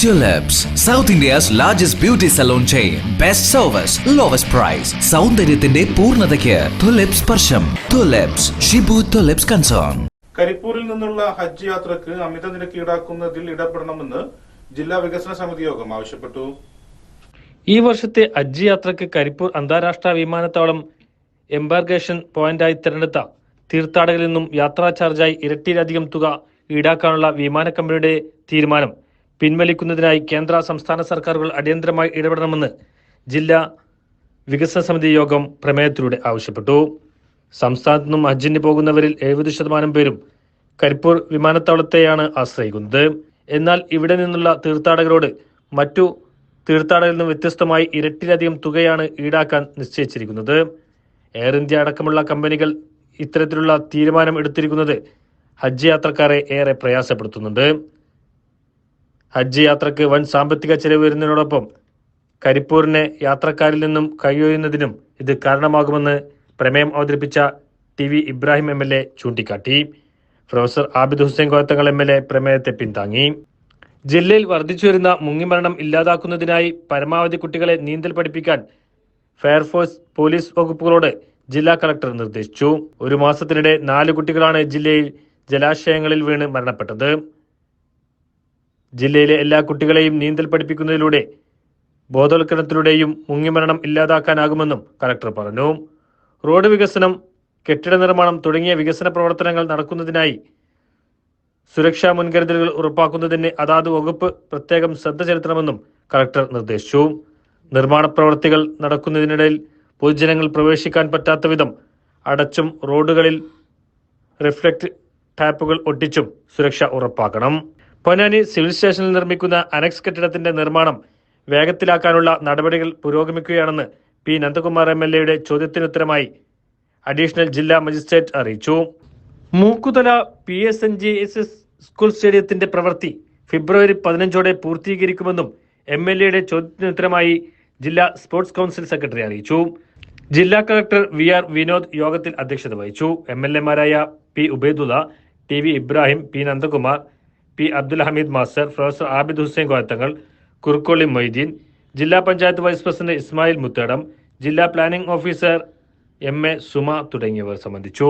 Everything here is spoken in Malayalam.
Tulips, South India's largest beauty salon chain. Best service, lowest price. സൗന്ദര്യത്തിന്റെ പൂർണതയ്ക്ക് തുലിപ്സ് സ്പർശം തുലിപ്സ് ഷിബു തുലിപ്സ് കൺസേൺ കരിപ്പൂരിൽ നിന്നുള്ള ഹജ്ജ് യാത്രയ്ക്ക് അമിത നിരക്ക് ഈടാക്കുന്നതിൽ ഇടപെടണമെന്ന് ജില്ലാ വികസന സമിതി യോഗം ആവശ്യപ്പെട്ടു ഈ വർഷത്തെ ഹജ്ജ് യാത്രയ്ക്ക് കരിപ്പൂർ അന്താരാഷ്ട്ര വിമാനത്താവളം എംബാർഗേഷൻ പോയിന്റായി തിരഞ്ഞെടുത്ത തീർത്ഥാടകരിൽ നിന്നും യാത്രാ ചാർജായി ഇരട്ടിയിലധികം തുക ഈടാക്കാനുള്ള വിമാന കമ്പനിയുടെ തീരുമാനം പിൻവലിക്കുന്നതിനായി കേന്ദ്ര സംസ്ഥാന സർക്കാരുകൾ അടിയന്തരമായി ഇടപെടണമെന്ന് ജില്ലാ വികസന സമിതി യോഗം പ്രമേയത്തിലൂടെ ആവശ്യപ്പെട്ടു. സംസ്ഥാനത്തു നിന്നും ഹജ്ജിന് പോകുന്നവരിൽ എഴുപത് ശതമാനം പേരും കരിപ്പൂർ വിമാനത്താവളത്തെയാണ് ആശ്രയിക്കുന്നത്. എന്നാൽ ഇവിടെ നിന്നുള്ള തീർത്ഥാടകരോട് മറ്റു തീർത്ഥാടകരിൽ നിന്നും വ്യത്യസ്തമായി ഇരട്ടിയിലധികം തുകയാണ് ഈടാക്കാൻ നിശ്ചയിച്ചിരിക്കുന്നത്. എയർ ഇന്ത്യ അടക്കമുള്ള കമ്പനികൾ ഇത്തരത്തിലുള്ള തീരുമാനം എടുത്തിരിക്കുന്നത് ഹജ്ജ് യാത്രക്കാരെ ഏറെ പ്രയാസപ്പെടുത്തുന്നുണ്ട്. ഹജ്ജ് യാത്രയ്ക്ക് വൻ സാമ്പത്തിക ചെലവ് വരുന്നതിനോടൊപ്പം കരിപ്പൂരിനെ യാത്രക്കാരിൽ നിന്നും കൈയൊഴിയുന്നതിനും ഇത് കാരണമാകുമെന്ന് പ്രമേയം അവതരിപ്പിച്ച T V Ibrahim M L A ചൂണ്ടിക്കാട്ടി. Professor Abid Hussain Koyathangal M L A പ്രമേയത്തെ പിന്താങ്ങി. ജില്ലയിൽ വർദ്ധിച്ചുവരുന്ന മുങ്ങിമരണം ഇല്ലാതാക്കുന്നതിനായി പരമാവധി കുട്ടികളെ നീന്തൽ പഠിപ്പിക്കാൻ ഫയർഫോഴ്സ് പോലീസ് വകുപ്പുകളോട് ജില്ലാ കളക്ടർ നിർദ്ദേശിച്ചു. ഒരു മാസത്തിനിടെ നാല് കുട്ടികളാണ് ജില്ലയിൽ ജലാശയങ്ങളിൽ വീണ് മരണപ്പെട്ടത്. ജില്ലയിലെ എല്ലാ കുട്ടികളെയും നീന്തൽ പഠിപ്പിക്കുന്നതിലൂടെ ബോധവൽക്കരണത്തിലൂടെയും മുങ്ങിമരണം ഇല്ലാതാക്കാനാകുമെന്നും കളക്ടർ പറഞ്ഞു. റോഡ് വികസനം കെട്ടിട നിർമ്മാണം തുടങ്ങിയ വികസന പ്രവർത്തനങ്ങൾ നടക്കുന്നതിനായി സുരക്ഷാ മുൻകരുതലുകൾ ഉറപ്പാക്കുന്നതിന് അതാത് വകുപ്പ് പ്രത്യേകം ശ്രദ്ധ ചെലുത്തണമെന്നും കളക്ടർ നിർദ്ദേശിച്ചു. നിർമ്മാണ പ്രവൃത്തികൾ നടക്കുന്നതിനിടയിൽ പൊതുജനങ്ങൾ പ്രവേശിക്കാൻ പറ്റാത്ത വിധം അടച്ചും റോഡുകളിൽ റിഫ്ലക്ട് ടാപ്പുകൾ ഒട്ടിച്ചും സുരക്ഷ ഉറപ്പാക്കണം. പൊന്നാനി സിവിൽ സ്റ്റേഷനിൽ നിർമ്മിക്കുന്ന അനക്സ് കെട്ടിടത്തിന്റെ നിർമ്മാണം വേഗത്തിലാക്കാനുള്ള നടപടികൾ പുരോഗമിക്കുകയാണെന്ന് പി. നന്ദകുമാർ എം എൽ എയുടെ ചോദ്യത്തിനുത്തരമായി അഡീഷണൽ ജില്ലാ മജിസ്ട്രേറ്റ് അറിയിച്ചു. Mookkuthala P S N G S S school സ്റ്റേഡിയത്തിന്റെ പ്രവൃത്തി ഫെബ്രുവരി പതിനഞ്ചോടെ പൂർത്തീകരിക്കുമെന്നും എം എൽ എയുടെ ചോദ്യത്തിനുത്തരമായി ജില്ലാ സ്പോർട്സ് കൗൺസിൽ സെക്രട്ടറി അറിയിച്ചു. ജില്ലാ കളക്ടർ വി ആർ വിനോദ് യോഗത്തിൽ അധ്യക്ഷത വഹിച്ചു. M L എമാരായ P. Ubaidulla T. V. Ibrahim P. Nandakumar P Abdul Hameed master professor Abid Hussain Koyathangal Kurukkoli Moideen ജില്ലാ പഞ്ചായത്ത് വൈസ് പ്രസിഡന്റ് ഇസ്മായിൽ മുത്തേടം ജില്ലാ planning officer M A Suma തുടങ്ങിയവർ സംബന്ധിച്ചു.